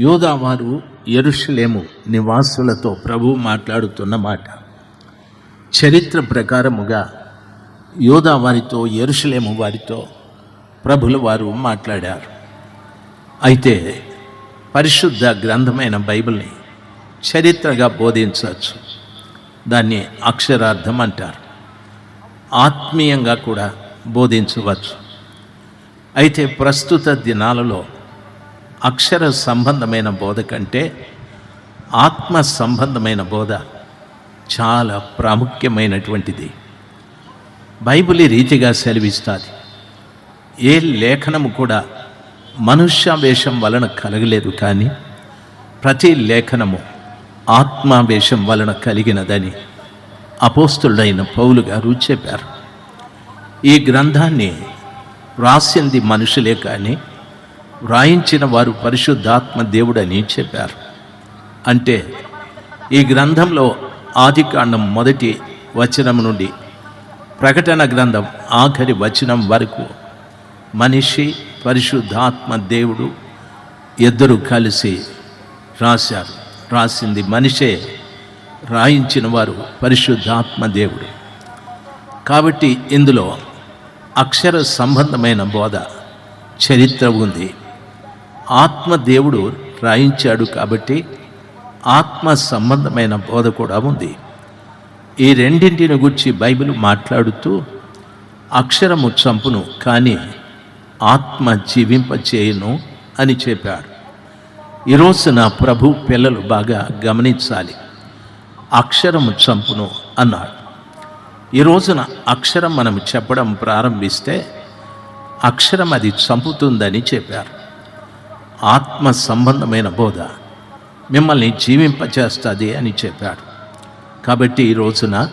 యోధావారు ఎరుషలేము నివాసులతో ప్రభు మాట్లాడుతున్న మాట. చరిత్ర ప్రకారముగా యోధా వారితో ఎరుషలేము వారితో ప్రభుల వారు మాట్లాడారు. అయితే పరిశుద్ధ గ్రంథమైన బైబిల్ని చరిత్రగా బోధించవచ్చు. దాన్ని అక్షరార్థం అంటారు. ఆత్మీయంగా కూడా బోధించవచ్చు. అయితే ప్రస్తుత దినాలలో అక్షర సంబంధమైన బోధ కంటే ఆత్మ సంబంధమైన బోధ చాలా ప్రాముఖ్యమైనటువంటిది. బైబిల్ రీతిగా సెలవిస్తుంది. ఏ లేఖనము కూడా మనుష్యావేశం వలన కలగలేదు కానీ ప్రతి లేఖనము ఆత్మావేశం వలన కలిగినదని అపోస్తుడైన పౌలు గారు చెప్పారు. ఈ గ్రంథాన్ని వ్రాసింది మనుషులే కానీ వ్రాయించిన వారు పరిశుద్ధాత్మ దేవుడని చెప్పారు. అంటే ఈ గ్రంథంలో ఆదికాండం మొదటి వచనం నుండి ప్రకటన గ్రంథం ఆఖరి వచనం వరకు మనిషి పరిశుద్ధాత్మ దేవుడు ఇద్దరు కలిసి రాశారు. రాసింది మనిషే రాయించిన వారు పరిశుద్ధాత్మ దేవుడు. కాబట్టి ఇందులో అక్షర సంబంధమైన బోధ చరిత్ర ఉంది. ఆత్మ దేవుడు రాయించాడు కాబట్టి ఆత్మ సంబంధమైన బోధ కూడా ఉంది. ఈ రెండింటిని గురించి బైబిల్ మాట్లాడుతూ అక్షరము చంపును కానీ ఆత్మ జీవింపచేయను అని చెప్పాడు. ఈరోజు నా ప్రభు పిల్లలు బాగా గమనించాలి. అక్షరము చంపును అన్నాడు. ఈ రోజున అక్షరం మనం చెప్పడం ప్రారంభిస్తే అక్షరం అది చంపుతుందని చెప్పారు. ఆత్మ సంబంధమైన బోధ. మిమ్మల్ని జీవింపచేస్తుంది అని చెప్పాడు. కాబట్టి ఈ రోజున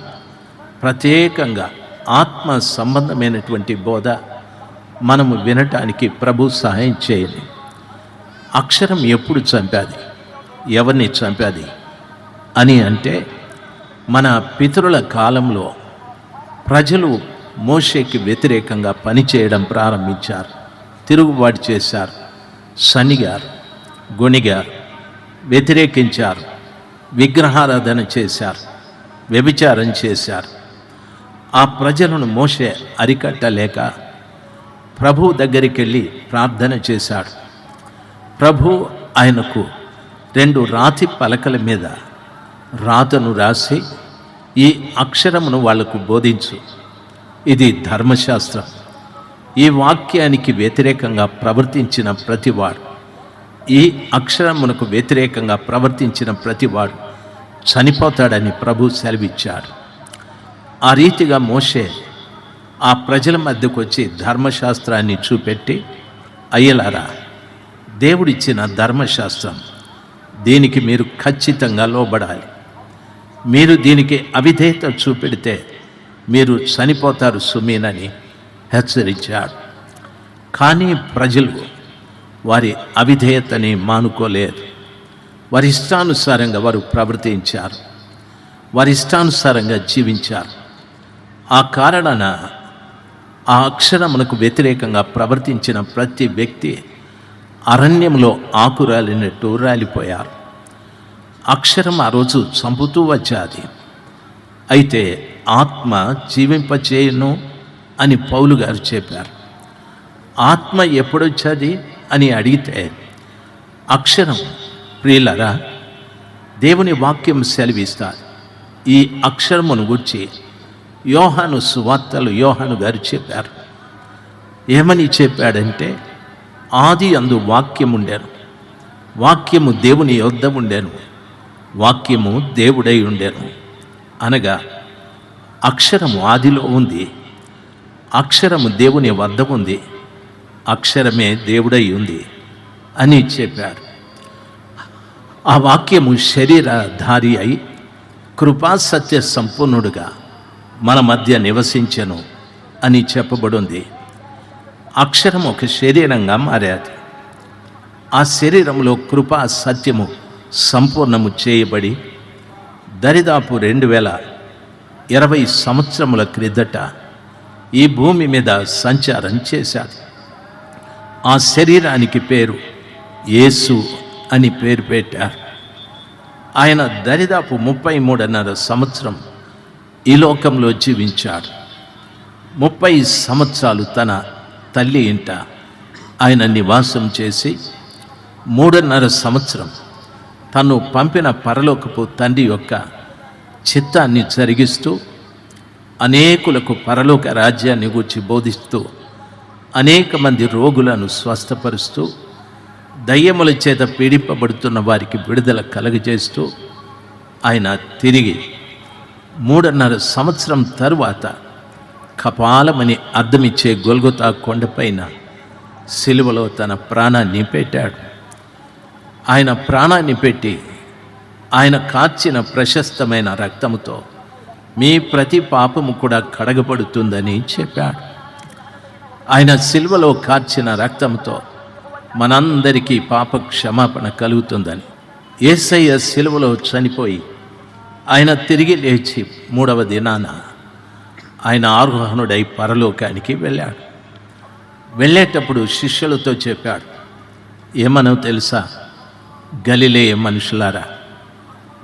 ప్రత్యేకంగా ఆత్మ సంబంధమైనటువంటి బోధ మనము వినటానికి ప్రభు సహాయం చేయాలి అక్షరం ఎప్పుడు చంపాది? ఎవరిని చంపాది? అని అంటే మన పితరుల కాలంలో ప్రజలు మోషేకి వ్యతిరేకంగా పనిచేయడం ప్రారంభించారు. తిరుగుబాటు చేశారు. శనిగారు గుణిగారు వ్యతిరేకించారు విగ్రహారాధన చేశారు వ్యభిచారం చేశారు. ఆ ప్రజలను మోసే అరికట్టలేక ప్రభు దగ్గరికి వెళ్ళి ప్రార్థన చేశాడు. ప్రభు ఆయనకు రెండు రాతి పలకల మీద రాతను రాసి ఈ అక్షరమును వాళ్ళకు బోధించు. ఇది ధర్మశాస్త్రం. ఈ వాక్యానికి వ్యతిరేకంగా ప్రవర్తించిన ప్రతివాడు ఈ అక్షరమునకు వ్యతిరేకంగా ప్రవర్తించిన ప్రతివాడు చనిపోతాడని ప్రభు సెలవిచ్చాడు ఆ రీతిగా మోషే ఆ ప్రజల మధ్యకు వచ్చి ధర్మశాస్త్రాన్ని చూపెట్టి అయ్యలారా దేవుడిచ్చిన ధర్మశాస్త్రం దీనికి మీరు ఖచ్చితంగా లోబడాలి. మీరు దీనికి అవిధేయత చూపెడితే మీరు చనిపోతారు సుమీనని హెచ్చరించాడు. కానీ ప్రజలు వారి అవిధేయతని మానుకోలేదు. వారి ఇష్టానుసారంగా వారు ప్రవర్తించారు. వారి ఇష్టానుసారంగా జీవించారు. ఆ కారణాన ఆ అక్షరమునకు వ్యతిరేకంగా ప్రవర్తించిన ప్రతి వ్యక్తి అరణ్యంలో ఆకురాలినట్టు రాలిపోయారు. అక్షరం ఆ రోజు చంపుతూ వచ్చాది అయితే ఆత్మ జీవింపచేయను అని పౌలు గారు చెప్పారు. ఆత్మ ఎప్పుడొచ్చాది అని అడిగితే అక్షరం ప్రియులరా దేవుని వాక్యం సెలవిస్తారు ఈ అక్షరమును గుర్చి యోహాను సువార్తలు యోహాను గారు చెప్పారు. ఏమని చెప్పాడంటే ఆది అందు వాక్యం ఉండేను వాక్యము దేవుని యొద్ద ఉండేను. వాక్యము దేవుడై ఉండేను. అనగా అక్షరము ఆదిలో ఉంది. అక్షరము దేవుని వద్ద ఉంది అక్షరమే దేవుడై ఉంది అని చెప్పారు. ఆ వాక్యము శరీరధారి అయి కృపా సత్య సంపూర్ణుడుగా మన మధ్య నివసించెను అని చెప్పబడింది. అక్షరం ఒక శరీరంగా మారాది. ఆ శరీరంలో కృపా సత్యము సంపూర్ణము చేయబడి దరిదాపు రెండు వేల ఇరవై సంవత్సరముల క్రిందట ఈ భూమి మీద సంచారం చేశాడు ఆ శరీరానికి పేరు యేసు అని పేరు పెట్టారు. ఆయన దరిదాపు ముప్పై మూడున్నర సంవత్సరం ఈ లోకంలో జీవించాడు ముప్పై సంవత్సరాలు తన తల్లి ఇంట ఆయన నివాసం చేసి మూడున్నర సంవత్సరం తను పంపిన పరలోకపు తండ్రి యొక్క చిత్తాన్ని జరిగిస్తూ అనేకులకు పరలోక రాజ్యాన్ని గూర్చి బోధిస్తూ అనేక మంది రోగులను స్వస్థపరుస్తూ దయ్యముల చేత పీడింపబడుతున్న వారికి విడుదల కలుగజేస్తూ ఆయన తిరిగి మూడున్నర సంవత్సరం తరువాత కపాలమని అర్థమిచ్చే గొల్గొతా కొండపైన సిలువలో తన ప్రాణాన్ని పెట్టాడు. ఆయన ప్రాణాన్ని పెట్టి ఆయన కార్చిన ప్రశస్తమైన రక్తముతో మీ ప్రతి పాపము కూడా కడగబడుతుందని చెప్పాడు. ఆయన సిల్వలో కార్చిన రక్తంతో మనందరికీ పాప క్షమాపణ కలుగుతుందని. ఏసయ్య సిలువలో చనిపోయి ఆయన తిరిగి లేచి మూడవ దినాన ఆయన ఆరోహణుడై పరలోకానికి వెళ్ళాడు. వెళ్ళేటప్పుడు శిష్యులతో చెప్పాడు ఏమనో తెలుసా? గలిలే మనుషులారా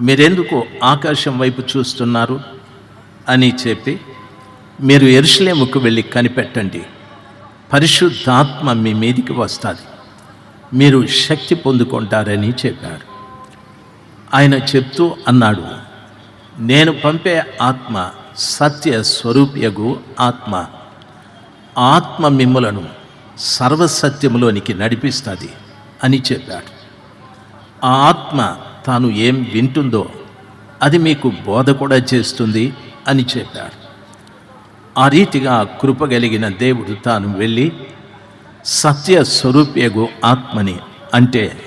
మీరెందుకు ఆకాశం వైపు చూస్తున్నారు? అని చెప్పి మీరు ఎరుసలేముకు వెళ్ళి కనిపెట్టండి. పరిశుద్ధాత్మ మీ మీదికి వస్తుంది. మీరు శక్తి పొందుకుంటారని చెప్పాడు ఆయన చెప్తూ అన్నాడు నేను పంపే ఆత్మ సత్య స్వరూప్యగు ఆత్మ. ఆత్మ మిమ్ములను సర్వసత్యములోనికి నడిపిస్తుంది అని చెప్పాడు. ఆ ఆత్మ తాను ఏం వింటుందో అది మీకు బోధ కూడా చేస్తుంది. అని చెప్పాడు. ఆ రీతిగా కృప కలిగిన దేవుడు తాను వెళ్ళి సత్య స్వరూప్యగు ఆత్మని అంటే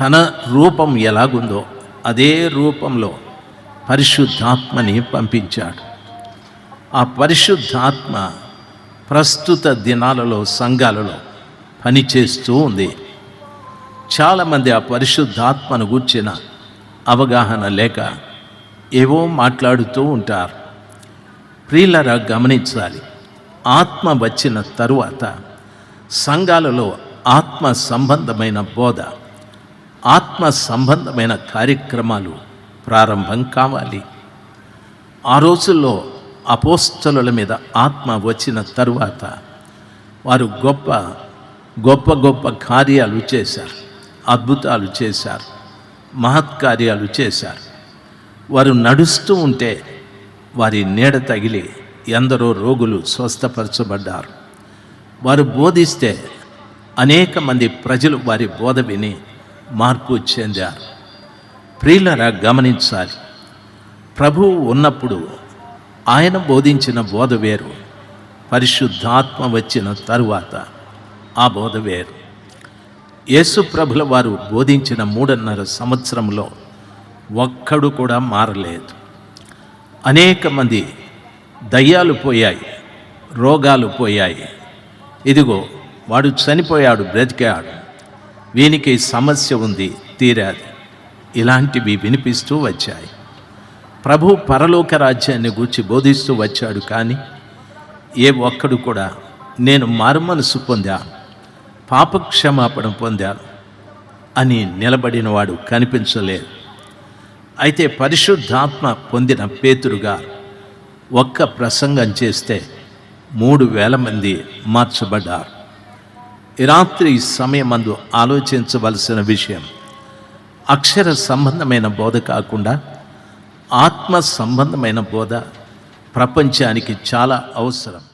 తన రూపం ఎలాగుందో అదే రూపంలో పరిశుద్ధాత్మని పంపించాడు. ఆ పరిశుద్ధాత్మ ప్రస్తుత దినాలలో సంఘాలలో పనిచేస్తూ ఉంది. చాలామంది ఆ పరిశుద్ధాత్మను గూర్చిన అవగాహన లేక ఏవో మాట్లాడుతూ ఉంటారు. ప్రియులరా గమనించాలి. ఆత్మ వచ్చిన తరువాత సంఘాలలో ఆత్మ సంబంధమైన బోధ ఆత్మ సంబంధమైన కార్యక్రమాలు ప్రారంభం కావాలి. ఆ రోజుల్లో అపోస్తలుల మీద ఆత్మ వచ్చిన తరువాత వారు గొప్ప గొప్ప గొప్ప కార్యాలు చేశారు అద్భుతాలు చేశారు మహత్కార్యాలు చేశారు. వారు నడుస్తూ ఉంటే వారి నీడ తగిలి ఎందరో రోగులు స్వస్థపరచబడ్డారు. వారు బోధిస్తే అనేక మంది ప్రజలు వారి బోధ విని మార్పు చెందారు. ప్రియులరా గమనించాలి. ప్రభువు ఉన్నప్పుడు ఆయన బోధించిన బోధ వేరు. పరిశుద్ధాత్మ వచ్చిన తరువాత ఆ బోధ వేరు. యేసు ప్రభుల వారు బోధించిన మూడున్నర సంవత్సరంలో ఒక్కడు కూడా మారలేదు. అనేక మంది దయ్యాలు పోయాయి రోగాలు పోయాయి. ఇదిగో వాడు చనిపోయాడు బ్రతికాడు. వీనికి సమస్య ఉంది తీరాది. ఇలాంటివి వినిపిస్తూ వచ్చాయి. ప్రభు పరలోక రాజ్యాన్ని గూర్చి బోధిస్తూ వచ్చాడు కానీ ఏ ఒక్కడు కూడా నేను మారుమనసు పొందాను పాపక్షమాపణ పొందాను అని నిలబడినవాడు కనిపించలేదు. అయితే పరిశుద్ధాత్మ పొందిన పేతురుగా ఒక్క ప్రసంగం చేస్తే మూడు వేల మంది మార్చబడ్డారు. రాత్రి సమయమందు ఆలోచించవలసిన విషయం అక్షర సంబంధమైన బోధ కాకుండా ఆత్మ సంబంధమైన బోధ ప్రపంచానికి చాలా అవసరం.